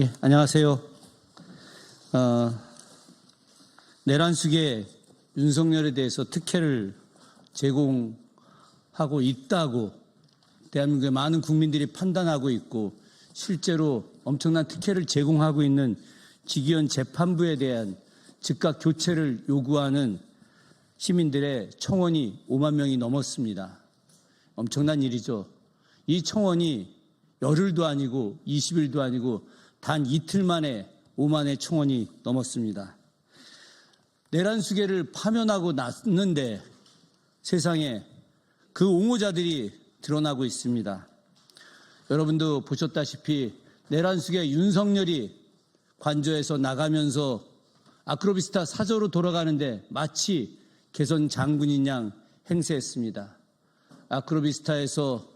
예, 안녕하세요. 어, 내란숙의 윤석열에 대해서 특혜를 제공하고 있다고 대한민국의 많은 국민들이 판단하고 있고 실제로 엄청난 특혜를 제공하고 있는 직위원 재판부에 대한 즉각 교체를 요구하는 시민들의 청원이 5만 명이 넘었습니다. 엄청난 일이죠. 이 청원이 열흘도 아니고 20일도 아니고 단 이틀 만에 5만의 청원이 넘었습니다. 내란 수계를 파면하고 났는데 세상에 그 옹호자들이 드러나고 있습니다. 여러분도 보셨다시피 내란 수계 윤석열이 관저에서 나가면서 아크로비스타 사저로 돌아가는데 마치 개선 장군인 양 행세했습니다. 아크로비스타에서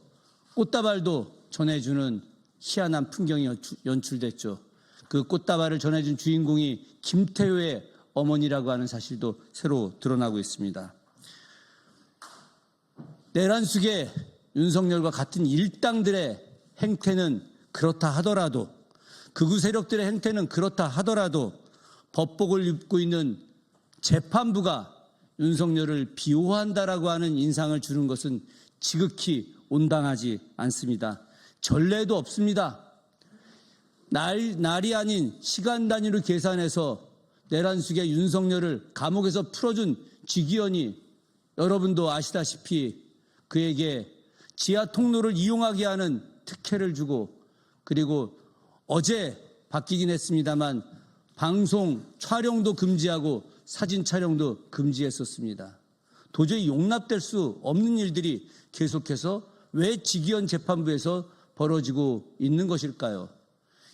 꽃다발도 전해주는 희한한 풍경이 연출됐죠. 그 꽃다발을 전해준 주인공이 김태효의 어머니라고 하는 사실도 새로 드러나고 있습니다. 내란 속에 윤석열과 같은 일당들의 행태는 그렇다 하더라도 극우 세력들의 행태는 그렇다 하더라도 법복을 입고 있는 재판부가 윤석열을 비호한다라고 하는 인상을 주는 것은 지극히 온당하지 않습니다. 전례도 없습니다. 날, 날이 아닌 시간 단위로 계산해서 내란숙의 윤석열을 감옥에서 풀어준 지기현이 여러분도 아시다시피 그에게 지하 통로를 이용하게 하는 특혜를 주고 그리고 어제 바뀌긴 했습니다만 방송 촬영도 금지하고 사진 촬영도 금지했었습니다. 도저히 용납될 수 없는 일들이 계속해서 왜 지기현 재판부에서 벌어지고 있는 것일까요?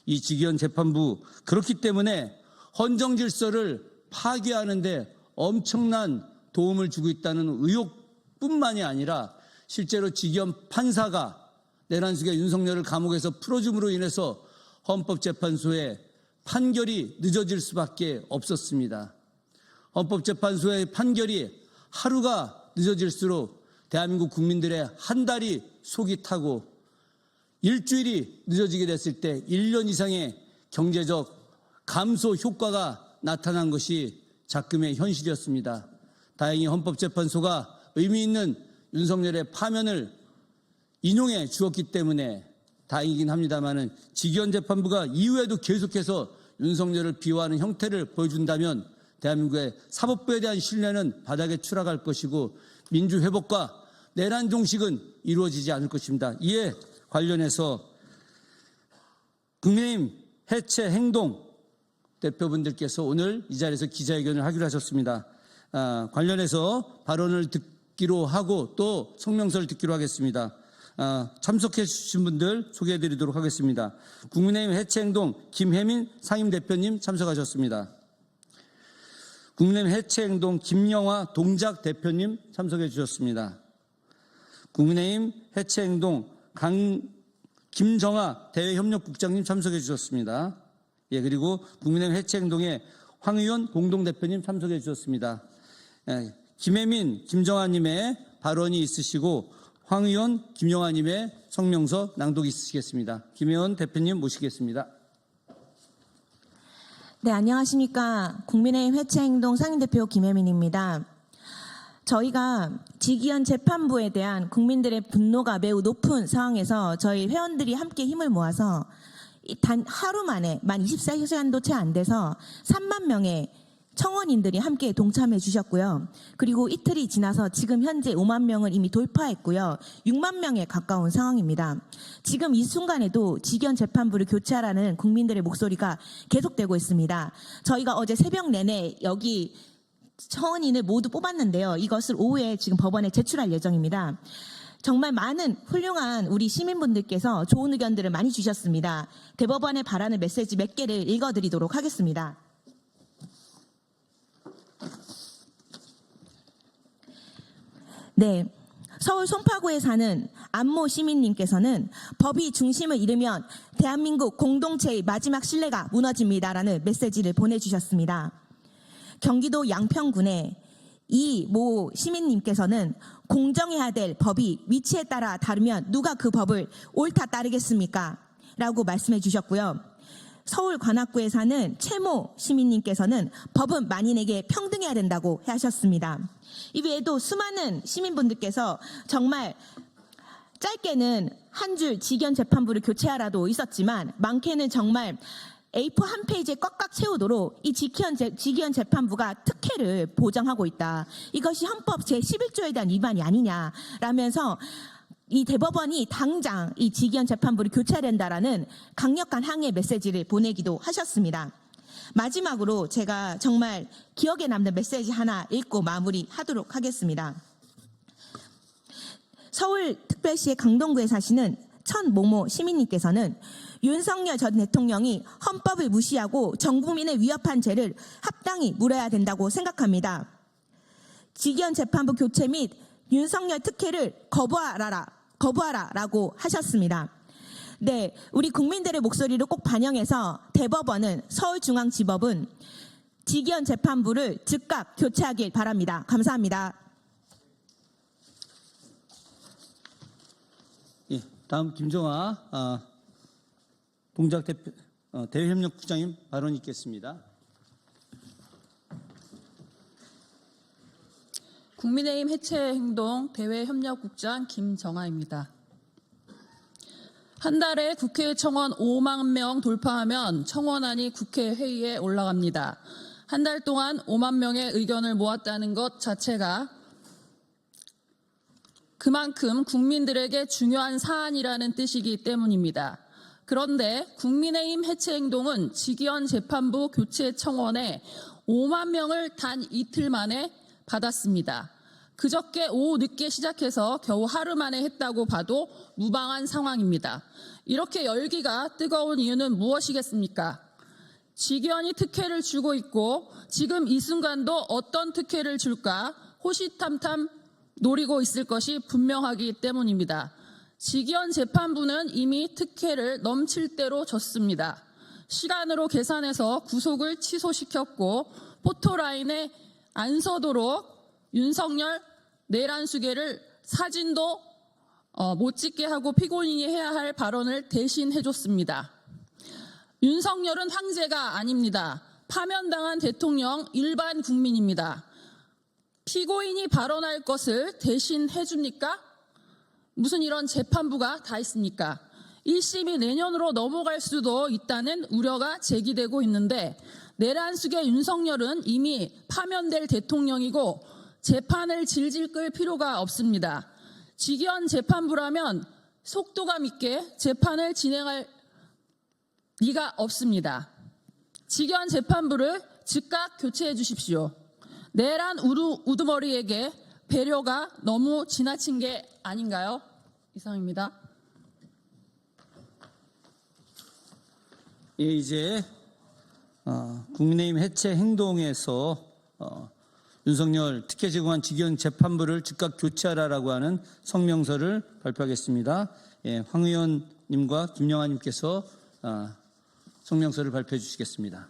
이 지기현 재판부 그렇기 때문에 헌정 질서를 파괴하는데 엄청난 도움을 주고 있다는 의혹뿐만이 아니라 실제로 지기현 판사가 내란숙의 윤석열을 감옥에서 풀어줌으로 인해서 헌법재판소의 판결이 늦어질 수밖에 없었습니다. 헌법재판소의 판결이 하루가 늦어질수록 대한민국 국민들의 한 달이 속이 타고 일주일이 늦어지게 됐을 때 1년 이상의 경제적 감소 효과가 나타난 것이 작금의 현실이었습니다. 다행히 헌법재판소가 의미 있는 윤석열의 파면을 인용해 주었기 때문에 다행이긴 합니다만은 직위원 재판부가 이후에도 계속해서 윤석열을 비호하는 형태를 보여준다면 대한민국의 사법부에 대한 신뢰는 바닥에 추락할 것이고 민주 회복과 내란 종식은 이루어지지 않을 것입니다. 이에 관련해서 국민의힘 해체 행동 대표분들께서 오늘 이 자리에서 기자회견을 하기로 하셨습니다. 아, 관련해서 발언을 듣기로 하고 또 성명서를 듣기로 하겠습니다. 아, 참석해 주신 분들 소개해 드리도록 하겠습니다. 국민의힘 해체행동 김혜민 상임대표님 참석하셨습니다. 국민의힘 해체행동 김영화 동작 대표님 참석해 주셨습니다. 국민의힘 해체행동 강 김정아 대외협력국장님 참석해 주셨습니다. 예, 그리고 국민의힘 해체행동의 황의원 공동대표님 참석해 주셨습니다. 예, 김혜민, 김정아님의 발언이 있으시고 황 의원, 김영아님의 성명서 낭독 있으시겠습니다. 김 의원 대표님 모시겠습니다. 네, 안녕하십니까. 국민의힘 해체행동 상임대표 김혜민입니다. 저희가 지기현 재판부에 대한 국민들의 분노가 매우 높은 상황에서 저희 회원들이 함께 힘을 모아서 단 하루 만에 만 24시간도 채 안 돼서 3만 명의 청원인들이 함께 동참해 주셨고요. 그리고 이틀이 지나서 지금 현재 5만 명을 이미 돌파했고요. 6만 명에 가까운 상황입니다. 지금 이 순간에도 직연 재판부를 교체하라는 국민들의 목소리가 계속되고 있습니다. 저희가 어제 새벽 내내 여기 청원인을 모두 뽑았는데요. 이것을 오후에 지금 법원에 제출할 예정입니다. 정말 많은 훌륭한 우리 시민분들께서 좋은 의견들을 많이 주셨습니다. 대법원에 바라는 메시지 몇 개를 읽어드리도록 하겠습니다. 네. 서울 송파구에 사는 안모 시민님께서는 법이 중심을 잃으면 대한민국 공동체의 마지막 신뢰가 무너집니다라는 메시지를 보내주셨습니다. 경기도 양평군의 이 모 시민님께서는 공정해야 될 법이 위치에 따라 다르면 누가 그 법을 옳다 따르겠습니까? 라고 말씀해 주셨고요. 서울 관악구에 사는 최모 시민님께서는 법은 만인에게 평등해야 된다고 하셨습니다. 이 외에도 수많은 시민분들께서 정말 짧게는 한 줄 직연 재판부를 교체하라도 있었지만 많게는 정말 A4 한 페이지에 꽉꽉 채우도록 이 재, 직위원 재판부가 특혜를 보장하고 있다. 이것이 헌법 제11조에 대한 위반이 아니냐라면서 이 대법원이 당장 이 직위원 재판부를 교체해야 된다라는 강력한 항의 메시지를 보내기도 하셨습니다. 마지막으로 제가 정말 기억에 남는 메시지 하나 읽고 마무리하도록 하겠습니다. 서울특별시의 강동구에 사시는 천 모모 시민님께서는 윤석열 전 대통령이 헌법을 무시하고 전 국민을 위협한 죄를 합당히 물어야 된다고 생각합니다. 직위원 재판부 교체 및 윤석열 특혜를 거부하라, 거부하라 라고 하셨습니다. 네, 우리 국민들의 목소리를 꼭 반영해서 대법원은 서울중앙지법은 직위원 재판부를 즉각 교체하길 바랍니다. 감사합니다. 예, 다음 김정아 아, 동작 대표 어, 대외협력부장님 발언 있겠습니다. 국민의힘 해체 행동 대외협력국장 김정아입니다. 한 달에 국회 청원 5만 명 돌파하면 청원안이 국회 회의에 올라갑니다. 한 달 동안 5만 명의 의견을 모았다는 것 자체가 그만큼 국민들에게 중요한 사안이라는 뜻이기 때문입니다. 그런데 국민의힘 해체 행동은 직위원 재판부 교체 청원에 5만 명을 단 이틀 만에 받았습니다. 그저께 오후 늦게 시작해서 겨우 하루 만에 했다고 봐도 무방한 상황입니다. 이렇게 열기가 뜨거운 이유는 무엇이겠습니까? 직위원이 특혜를 주고 있고 지금 이 순간도 어떤 특혜를 줄까 호시탐탐 노리고 있을 것이 분명하기 때문입니다. 직위원 재판부는 이미 특혜를 넘칠 대로 줬습니다. 시간으로 계산해서 구속을 취소시켰고 포토라인에 안 서도록 윤석열 내란수계를 사진도 어, 못 찍게 하고 피고인이 해야 할 발언을 대신 해줬습니다. 윤석열은 황제가 아닙니다. 파면당한 대통령 일반 국민입니다. 피고인이 발언할 것을 대신 해줍니까? 무슨 이런 재판부가 다 있습니까? 1심이 내년으로 넘어갈 수도 있다는 우려가 제기되고 있는데 내란숙의 윤석열은 이미 파면될 대통령이고 재판을 질질 끌 필요가 없습니다. 직위원 재판부라면 속도감 있게 재판을 진행할 리가 없습니다. 직위원 재판부를 즉각 교체해 주십시오. 내란 우두, 우두머리에게 배려가 너무 지나친 게 아닌가요? 이상입니다. 예, 이제 어, 국민의힘 해체 행동에서 어, 윤석열 특혜 제공한 직위원 재판부를 즉각 교체하라라고 하는 성명서를 발표하겠습니다. 예, 황 의원님과 김영아님께서 어, 성명서를 발표해 주시겠습니다.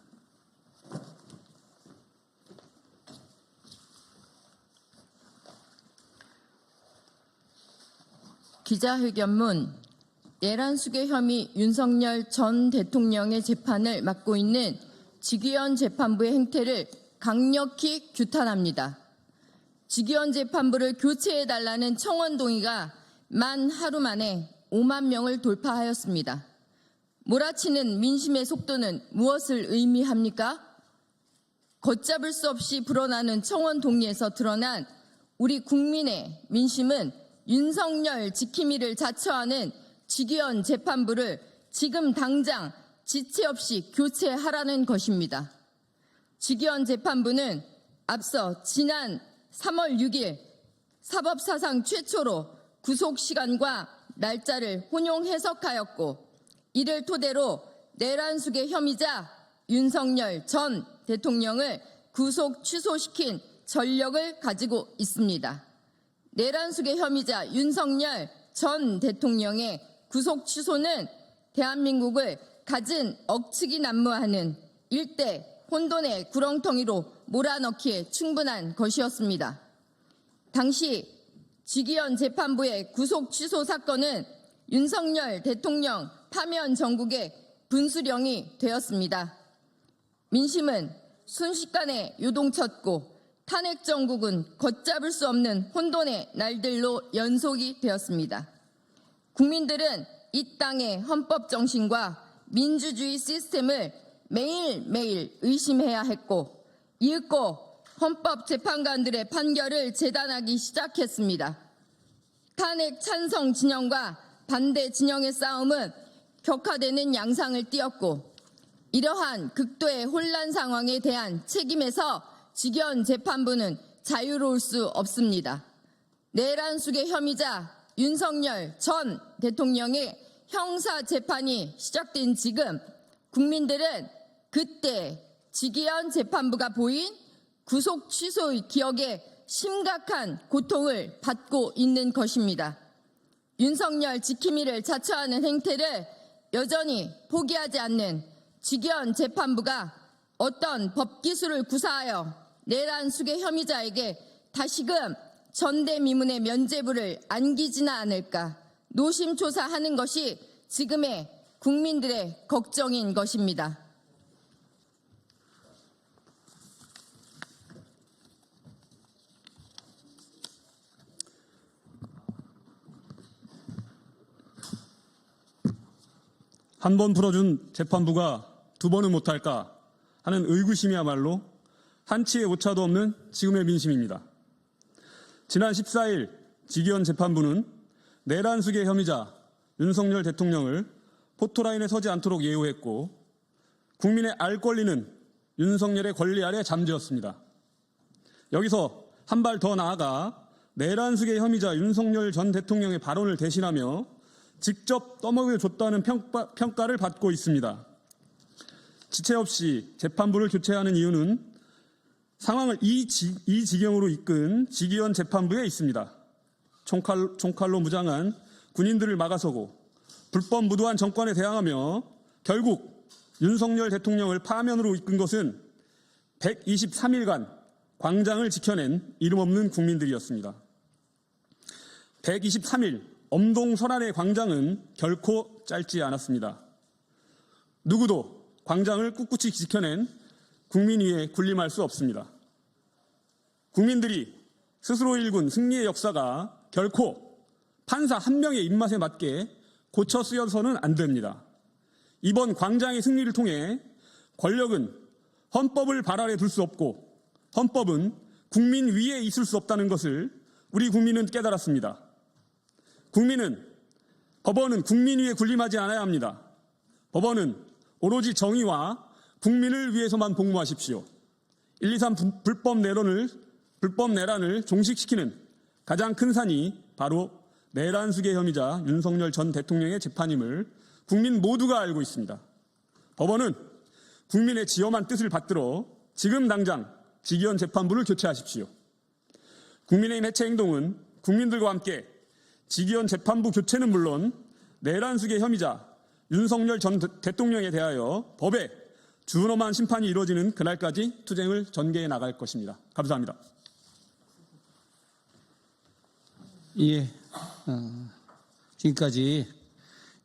기자회견문 내란수계 혐의 윤석열 전 대통령의 재판을 맡고 있는 직위원 재판부의 행태를 강력히 규탄합니다. 직위원 재판부를 교체해달라는 청원 동의가 만 하루 만에 5만 명을 돌파하였습니다. 몰아치는 민심의 속도는 무엇을 의미합니까? 걷잡을 수 없이 불어나는 청원 동의에서 드러난 우리 국민의 민심은 윤석열 지킴이를 자처하는 직위원 재판부를 지금 당장 지체 없이 교체하라는 것입니다. 직위원 재판부는 앞서 지난 3월 6일 사법사상 최초로 구속 시간과 날짜를 혼용 해석하였고 이를 토대로 내란숙의 혐의자 윤석열 전 대통령을 구속 취소시킨 전력을 가지고 있습니다. 내란숙의 혐의자 윤석열 전 대통령의 구속 취소는 대한민국을 갖은 억측이 난무하는 일대 혼돈의 구렁텅이로 몰아넣기에 충분한 것이었습니다. 당시 직위원 재판부의 구속 취소 사건은 윤석열 대통령 파면 정국의 분수령이 되었습니다. 민심은 순식간에 요동쳤고 탄핵 정국은 걷잡을 수 없는 혼돈의 날들로 연속이 되었습니다. 국민들은 이 땅의 헌법 정신과 민주주의 시스템을 매일매일 의심해야 했고 이윽고 헌법 재판관들의 판결을 재단하기 시작했습니다. 탄핵 찬성 진영과 반대 진영의 싸움은 격화되는 양상을 띠었고 이러한 극도의 혼란 상황에 대한 책임에서 직연 재판부는 자유로울 수 없습니다. 내란 숙의 혐의자 윤석열 전 대통령의 형사 재판이 시작된 지금 국민들은 그때 직위원 재판부가 보인 구속 취소의 기억에 심각한 고통을 받고 있는 것입니다. 윤석열 지킴이를 자처하는 행태를 여전히 포기하지 않는 직위원 재판부가 어떤 법기술을 구사하여 내란 숙의 혐의자에게 다시금 전대미문의 면죄부를 안기지는 않을까 노심초사하는 것이 지금의 국민들의 걱정인 것입니다. 한 번 풀어준 재판부가 두 번은 못할까 하는 의구심이야말로 한치의 오차도 없는 지금의 민심입니다. 지난 14일 직위원 재판부는 내란 수의 혐의자 윤석열 대통령을 포토라인에 서지 않도록 예우했고 국민의 알 권리는 윤석열의 권리 아래 잠재웠습니다. 여기서 한 발 더 나아가 내란 수의 혐의자 윤석열 전 대통령의 발언을 대신하며 직접 떠먹여 줬다는 평가, 평가를 받고 있습니다. 지체 없이 재판부를 교체하는 이유는 상황을 이, 지, 이 지경으로 이끈 직위원 재판부에 있습니다. 총칼, 총칼로 무장한 군인들을 막아서고 불법 무도한 정권에 대항하며 결국 윤석열 대통령을 파면으로 이끈 것은 123일간 광장을 지켜낸 이름 없는 국민들이었습니다. 123일 엄동설안의 광장은 결코 짧지 않았습니다. 누구도 광장을 꿋꿋이 지켜낸 국민 위에 군림할 수 없습니다. 국민들이 스스로 일군 승리의 역사가 결코 판사 한 명의 입맛에 맞게 고쳐 쓰여서는 안 됩니다. 이번 광장의 승리를 통해 권력은 헌법을 발 아래 둘 수 없고 헌법은 국민 위에 있을 수 없다는 것을 우리 국민은 깨달았습니다. 국민은 법원은 국민 위에 군림하지 않아야 합니다. 법원은 오로지 정의와 국민을 위해서만 복무하십시오. 1, 2, 3 불법 내란을 불법 내란을 종식시키는 가장 큰 산이 바로 내란 수계 혐의자 윤석열 전 대통령의 재판임을 국민 모두가 알고 있습니다. 법원은 국민의 지엄한 뜻을 받들어 지금 당장 직위원 재판부를 교체하십시오. 국민의힘 해체 행동은 국민들과 함께 직위원 재판부 교체는 물론 내란 수계 혐의자 윤석열 전 대통령에 대하여 법에 준엄한 심판이 이루어지는 그날까지 투쟁을 전개해 나갈 것입니다. 감사합니다. 예, 어, 지금까지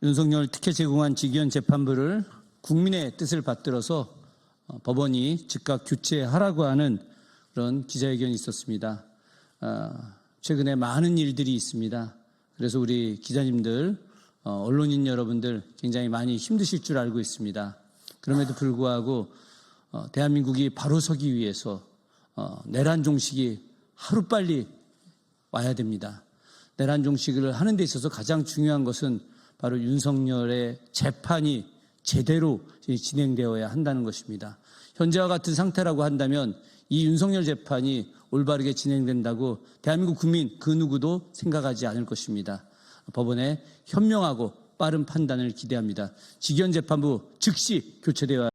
윤석열 특혜 제공한 직위원 재판부를 국민의 뜻을 받들어서 어, 법원이 즉각 교체하라고 하는 그런 기자회견이 있었습니다. 어, 최근에 많은 일들이 있습니다. 그래서 우리 기자님들, 어, 언론인 여러분들 굉장히 많이 힘드실 줄 알고 있습니다. 그럼에도 불구하고 어, 대한민국이 바로 서기 위해서 어, 내란 종식이 하루빨리 와야 됩니다. 내란 종식을 하는 데 있어서 가장 중요한 것은 바로 윤석열의 재판이 제대로 진행되어야 한다는 것입니다. 현재와 같은 상태라고 한다면 이 윤석열 재판이 올바르게 진행된다고 대한민국 국민 그 누구도 생각하지 않을 것입니다. 법원의 현명하고 빠른 판단을 기대합니다. 직위원 재판부 즉시 교체되어야